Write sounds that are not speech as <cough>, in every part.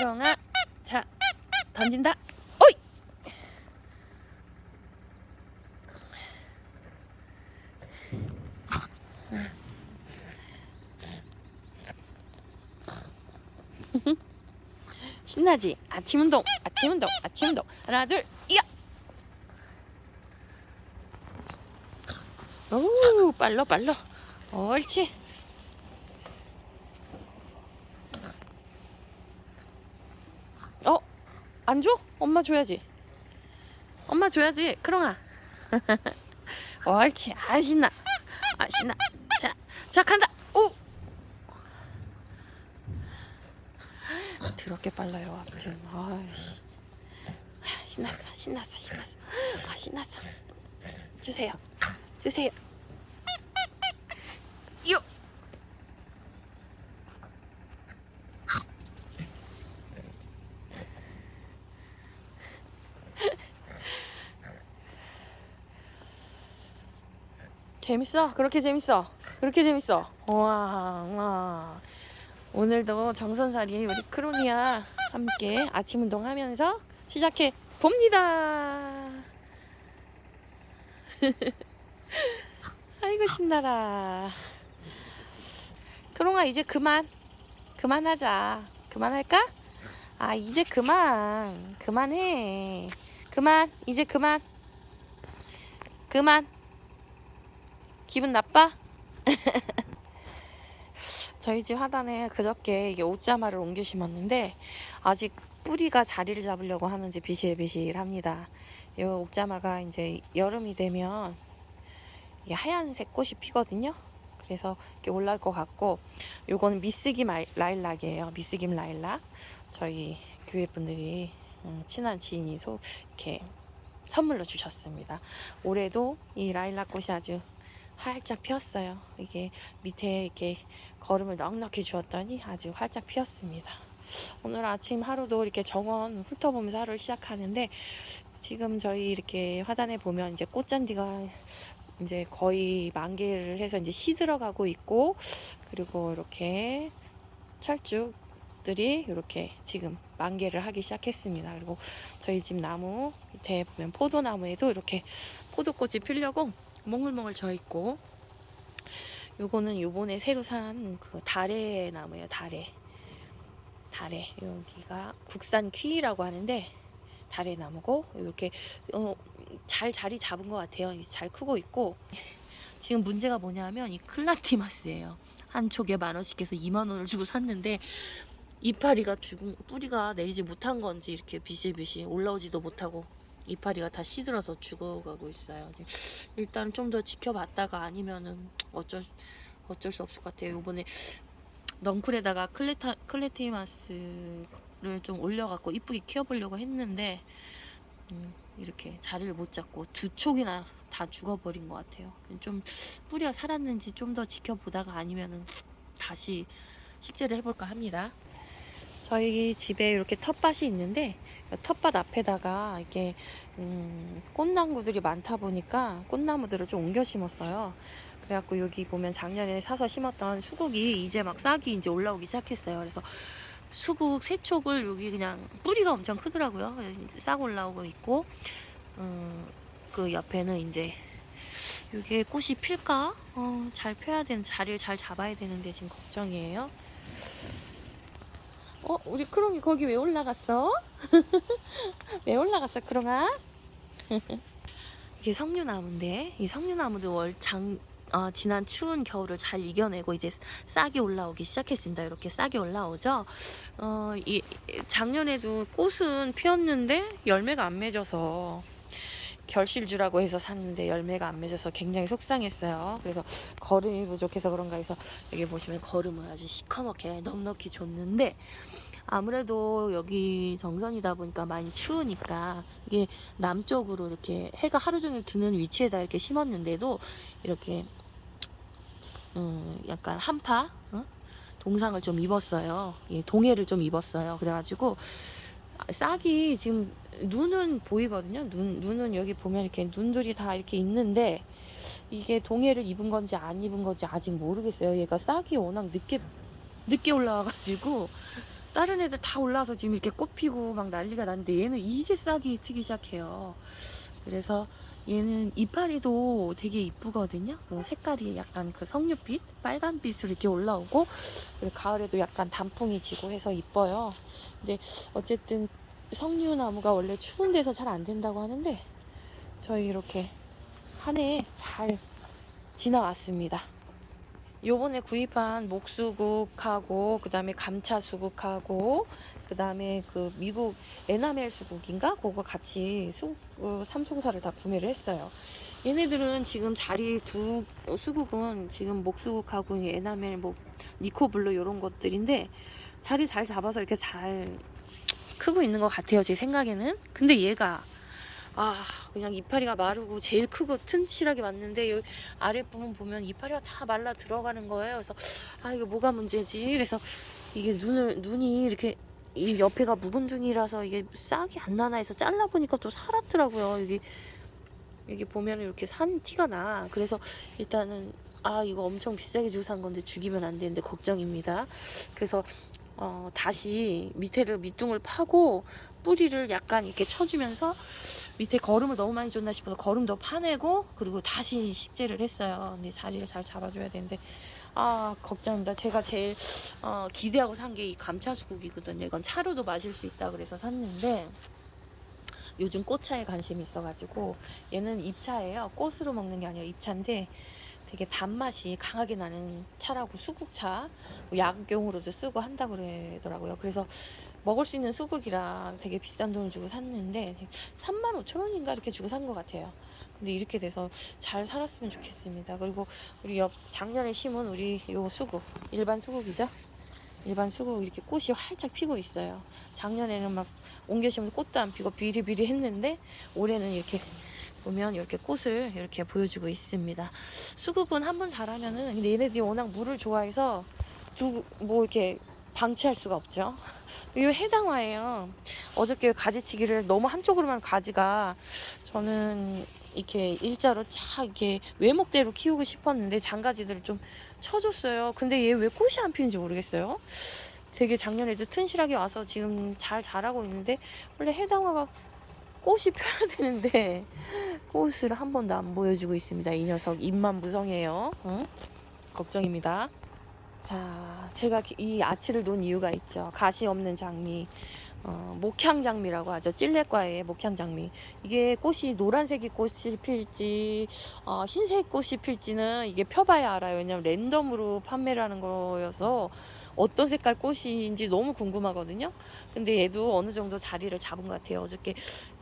크롱아 자 던진다. 오이! 신나지? 아침 운동 아침 운동 아침 운동. 하나 둘 이야 오 빨라 빨라 옳지 어? 안 줘? 엄마 줘야지. 엄마 줘야지. 크롱아. <laughs> 옳지. 아 신나. 아 신나. 자, 자 간다. 오. 더럽게 빨라요. 아무튼. 아이씨. 아, 신났어. 신났어. 신났어. 아 신났어. 주세요. 주세요. 요. 재밌어? 그렇게 재밌어? 그렇게 재밌어? 와, 와. 오늘도 정선살이 우리 크로니아 함께 아침 운동하면서 시작해 봅니다. <laughs> 아이고 신나라. 크롱아 이제 그만. 그만하자. 그만할까? 아 이제 그만. 그만해. 그만. 이제 그만. 그만. 기분 나빠? <laughs> 저희 집 하단에 그저께 이게 옷자마를 옮겨 심었는데 아직 뿌리가 자리를 잡으려고 하는지 비실비실합니다. 이 옥자마가 이제 여름이 되면 이게 하얀색 꽃이 피거든요. 그래서 이렇게 올라올 것 같고 요거는 미스김 라일락이에요. 미스김 라일락. 저희 교회 분들이 음, 친한 지인이 소 이렇게 선물로 주셨습니다. 올해도 이 라일락 꽃이 아주 활짝 피었어요. 이게 밑에 이렇게 거름을 넉넉히 주었더니 아주 활짝 피었습니다. 오늘 아침 하루도 이렇게 정원 훑어보면서 하루를 시작하는데 지금 저희 이렇게 화단에 보면 이제 꽃잔디가 이제 거의 만개를 해서 이제 시들어가고 있고 그리고 이렇게 철쭉들이 이렇게 지금 만개를 하기 시작했습니다. 그리고 저희 집 나무 밑에 보면 포도나무에도 이렇게 포도꽃이 피려고 몽글몽글 져 있고. 요거는 요번에 새로 산 그 다래 나무예요 다래 다래 여기가 국산 퀴라고 하는데 다래 나무고 이렇게 어, 잘 자리 잡은 것 같아요. 잘 크고 있고. 지금 문제가 뭐냐면 이 클라티마스예요. 한 촉에 만 원씩 해서 2만 원을 주고 샀는데 이파리가 죽은 뿌리가 내리지 못한 건지 이렇게 비실비실 올라오지도 못하고 이파리가 다 시들어서 죽어가고 있어요. 일단 좀 더 지켜봤다가 아니면은 어쩔 어쩔 수 없을 것 같아요. 이번에 넝쿨에다가 클레타 클레티마스를 좀 올려갖고 이쁘게 키워보려고 했는데 음, 이렇게 자리를 못 잡고 두 촉이나 다 죽어버린 것 같아요. 좀 뿌리가 살았는지 좀 더 지켜보다가 아니면은 다시 식재를 해볼까 합니다. 저희 집에 이렇게 텃밭이 있는데 텃밭 앞에다가 이렇게 음, 꽃나무들이 많다 보니까 꽃나무들을 좀 옮겨 심었어요. 그래갖고 여기 보면 작년에 사서 심었던 수국이 이제 막 싹이 이제 올라오기 시작했어요. 그래서 수국 세 촉을 여기 그냥 뿌리가 엄청 크더라고요. 싹 올라오고 있고 음, 그 옆에는 이제 이게 꽃이 필까? 어, 잘 펴야 되는 자리를 잘 잡아야 되는데 지금 걱정이에요. 어, 우리 크롱이 거기 왜 올라갔어? <laughs> 왜 올라갔어, 크롱아? 이게 석류나무인데 이 석류나무도 월 장 어, 지난 추운 겨울을 잘 이겨내고 이제 싹이 올라오기 시작했습니다. 이렇게 싹이 올라오죠. 어, 이 작년에도 꽃은 피었는데 열매가 안 맺어서 결실주라고 해서 샀는데 열매가 안 맺어서 굉장히 속상했어요. 그래서 거름이 부족해서 그런가 해서 여기 보시면 거름을 아주 시커멓게 넉넉히 줬는데 아무래도 여기 정선이다 보니까 많이 추우니까 이게 남쪽으로 이렇게 해가 하루 종일 드는 위치에다 이렇게 심었는데도 이렇게 음 약간 한파 어? 동상을 좀 입었어요. 예, 동해를 좀 입었어요. 그래가지고 싹이 지금 눈은 보이거든요. 눈 눈은 여기 보면 이렇게 눈들이 다 이렇게 있는데 이게 동해를 입은 건지 안 입은 건지 아직 모르겠어요. 얘가 싹이 워낙 늦게 늦게 올라와가지고 다른 애들 다 올라와서 지금 이렇게 꽃 피고 막 난리가 났는데 얘는 이제 싹이 트기 시작해요. 그래서 얘는 이파리도 되게 이쁘거든요. 그 색깔이 약간 그 석류빛, 빨간빛으로 이렇게 올라오고 그리고 가을에도 약간 단풍이 지고 해서 이뻐요. 근데 어쨌든 석류나무가 원래 추운 데서 잘 안 된다고 하는데 저희 이렇게 한 해 잘 지나왔습니다. 요번에 구입한 목수국하고 그다음에 감차 수국하고 그다음에 그 미국 에나멜 수국인가 그거 같이 수 어, 삼총사를 다 구매를 했어요. 얘네들은 지금 자리 두 수국은 지금 목수국하고 이 에나멜 뭐 니코블루 이런 것들인데 자리 잘 잡아서 이렇게 잘 크고 있는 것 같아요 제 생각에는. 근데 얘가 아 그냥 이파리가 마르고 제일 크고 튼실하게 왔는데 여기 아랫부분 보면 이파리가 다 말라 들어가는 거예요. 그래서 아 이거 뭐가 문제지? 그래서 이게 눈을 눈이 이렇게 이 옆에가 묵은 중이라서 이게 싹이 안 나나 해서 잘라 보니까 또 살았더라고요. 여기 여기 보면 이렇게 산 티가 나. 그래서 일단은 아 이거 엄청 비싸게 주고 산 건데 죽이면 안 되는데 걱정입니다. 그래서 어, 다시 밑에를 밑둥을 파고 뿌리를 약간 이렇게 쳐주면서 밑에 거름을 너무 많이 줬나 싶어서 거름 더 파내고 그리고 다시 식재를 했어요. 근데 자리를 잘 잡아줘야 되는데 아 걱정입니다. 제가 제일 어, 기대하고 산 게 이 감차수국이거든요. 이건 차로도 마실 수 있다 그래서 샀는데 요즘 꽃차에 관심이 있어가지고 얘는 잎차예요. 꽃으로 먹는 게 아니라 잎차인데 되게 단맛이 강하게 나는 차라고 수국차 뭐 약용으로도 쓰고 한다 그러더라고요. 그래서 먹을 수 있는 수국이라 되게 비싼 돈을 주고 샀는데 3만 5천 원인가 이렇게 주고 산 것 같아요. 근데 이렇게 돼서 잘 살았으면 좋겠습니다. 그리고 우리 옆 작년에 심은 우리 요 수국 일반 수국이죠. 일반 수국 이렇게 꽃이 활짝 피고 있어요. 작년에는 막 옮겨 심은 꽃도 안 피고 비리비리 했는데 올해는 이렇게 보면 이렇게 꽃을 이렇게 보여주고 있습니다. 수국은 한 번 자라면은 근데 얘네들이 워낙 물을 좋아해서 두 뭐 이렇게 방치할 수가 없죠. <laughs> 이 해당화예요. 어저께 가지치기를 너무 한쪽으로만 가지가 저는 이렇게 일자로 쫙 이렇게 외목대로 키우고 싶었는데 장가지들을 좀 쳐줬어요. 근데 얘 왜 꽃이 안 피는지 모르겠어요. 되게 작년에도 튼실하게 와서 지금 잘 자라고 있는데 원래 해당화가 꽃이 펴야 되는데 꽃을 한 번도 안 보여주고 있습니다. 이 녀석 입만 무성해요. 응? 걱정입니다. 자, 제가 이 아치를 놓은 이유가 있죠. 가시 없는 장미. 어, 목향장미라고 하죠. 찔레과의 목향장미. 이게 꽃이 노란색이 꽃이 필지, 어, 흰색 꽃이 필지는 이게 펴봐야 알아요. 왜냐면 랜덤으로 판매를 하는 거여서 어떤 색깔 꽃인지 너무 궁금하거든요. 근데 얘도 어느 정도 자리를 잡은 것 같아요. 어저께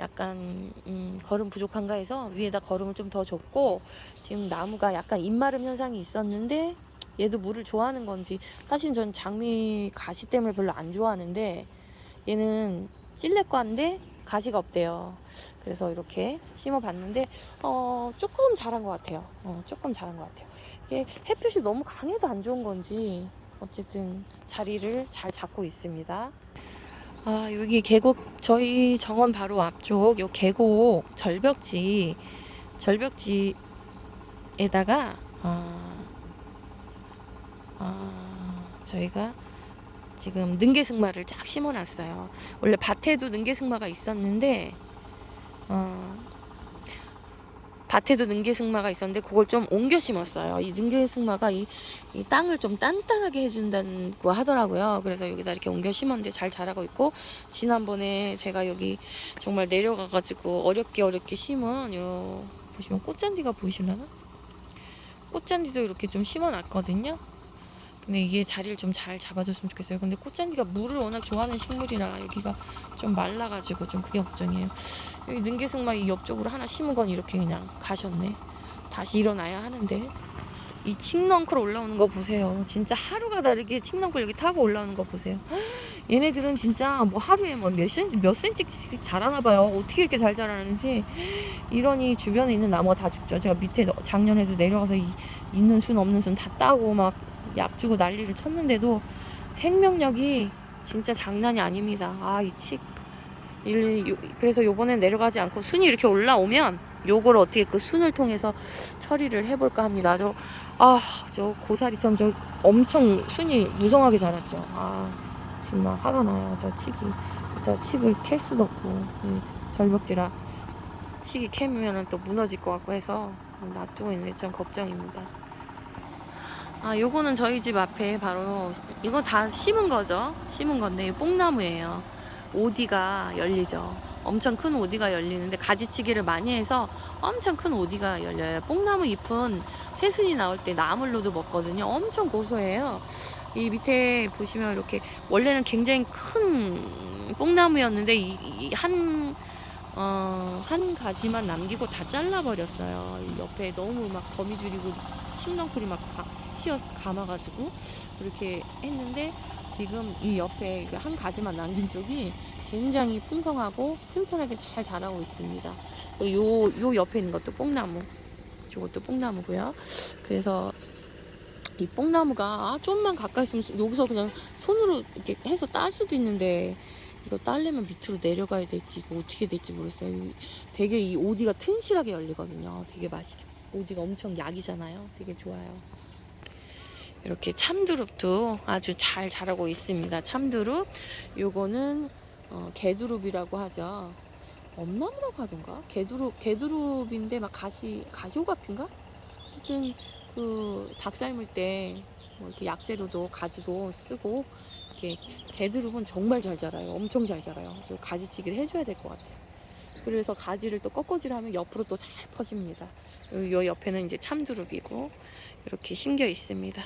약간 음, 거름 부족한가 해서 위에다 거름을 좀 더 줬고 지금 나무가 약간 입마름 현상이 있었는데 얘도 물을 좋아하는 건지 사실 전 장미 가시 때문에 별로 안 좋아하는데 얘는 찔레과인데 가시가 없대요. 그래서 이렇게 심어봤는데 어, 조금 자란 것 같아요. 어, 조금 자란 것 같아요. 이게 햇볕이 너무 강해도 안 좋은 건지 어쨌든 자리를 잘 잡고 있습니다. 아 여기 계곡 저희 정원 바로 앞쪽 요 계곡 절벽지 절벽지에다가 아, 아 저희가 지금 능계승마를 쫙 심어놨어요. 원래 밭에도 능계승마가 있었는데 어, 밭에도 능계승마가 있었는데 그걸 좀 옮겨 심었어요. 이 능계승마가 이, 이 땅을 좀 단단하게 해준다고 하더라고요. 그래서 여기다 이렇게 옮겨 심었는데 잘 자라고 있고 지난번에 제가 여기 정말 내려가가지고 어렵게 어렵게 심은 요 보시면 꽃잔디가 보이시려나? 꽃잔디도 이렇게 좀 심어놨거든요. 근데 이게 자리를 좀 잘 잡아줬으면 좋겠어요. 근데 꽃잔디가 물을 워낙 좋아하는 식물이라 여기가 좀 말라가지고 좀 그게 걱정이에요. 여기 능계승마 이 옆쪽으로 하나 심은 건 이렇게 그냥 가셨네. 다시 일어나야 하는데. 이 칡넝쿨 올라오는 거 보세요. 진짜 하루가 다르게 칡넝쿨 여기 타고 올라오는 거 보세요. <gasps> 얘네들은 진짜 뭐 하루에 뭐몇 센치, 몇 센치씩 자라나 봐요. 어떻게 이렇게 잘 자라는지. <gasps> 이러니 주변에 있는 나무가 다 죽죠. 제가 밑에 작년에도 내려가서 이, 있는 순 없는 순 다 따고 막 약 주고 난리를 쳤는데도 생명력이 진짜 장난이 아닙니다. 아, 이 요- 그래서 요번엔 내려가지 않고 순이 이렇게 올라오면 요걸 어떻게 그 순을 통해서 처리를 해볼까 합니다. 저, 아, 저 고사리처럼 저 엄청 순이 무성하게 자랐죠. 아, 막 화가 나요. 저 치기. 그때 칡을 캘 수도 없고 이 절벽지라 치기 캐면은 또 무너질 것 같고 해서 놔두고 있는데 좀 걱정입니다. 아, 요거는 저희 집 앞에 바로 이거 다 심은 거죠. 심은 건데 이 뽕나무예요. 오디가 열리죠. 엄청 큰 오디가 열리는데 가지치기를 많이 해서 엄청 큰 오디가 열려요. 뽕나무 잎은 새순이 나올 때 나물로도 먹거든요. 엄청 고소해요. 이 밑에 보시면 이렇게 원래는 굉장히 큰 뽕나무였는데 이한 어, 한 가지만 남기고 다 잘라버렸어요. 이 옆에 너무 막 거미줄이고 칡넝쿨이 막 가, 휘어 감아가지고 이렇게 했는데 지금 이 옆에 이한 가지만 남긴 쪽이 굉장히 풍성하고 튼튼하게 잘 자라고 있습니다. 요, 요 옆에 있는 것도 뽕나무. 저것도 뽕나무고요. 그래서 이 뽕나무가 아, 좀만 가까이 있으면 여기서 그냥 손으로 이렇게 해서 딸 수도 있는데 이거 딸려면 밑으로 내려가야 될지 이거 어떻게 될지 모르겠어요. 이- 되게 이 오디가 튼실하게 열리거든요. 되게 맛있게. 오디가 엄청 약이잖아요. 되게 좋아요. 이렇게 참두릅도 아주 잘 자라고 있습니다. 참두릅. 요거는 어, 개두릅이라고 하죠. 엄나무라고 하던가? 개두릅, 개두릅인데 막 가시, 가시오가피인가? 아무튼 그 닭 삶을 때 뭐 이렇게 약재로도 가지도 쓰고 이렇게 개두릅은 정말 잘 자라요. 엄청 잘 자라요. 저 가지치기를 해줘야 될 것 같아요. 그래서 가지를 또 꺾어질 하면 옆으로 또 잘 퍼집니다. 요, 요 옆에는 이제 참두릅이고 이렇게 심겨 있습니다.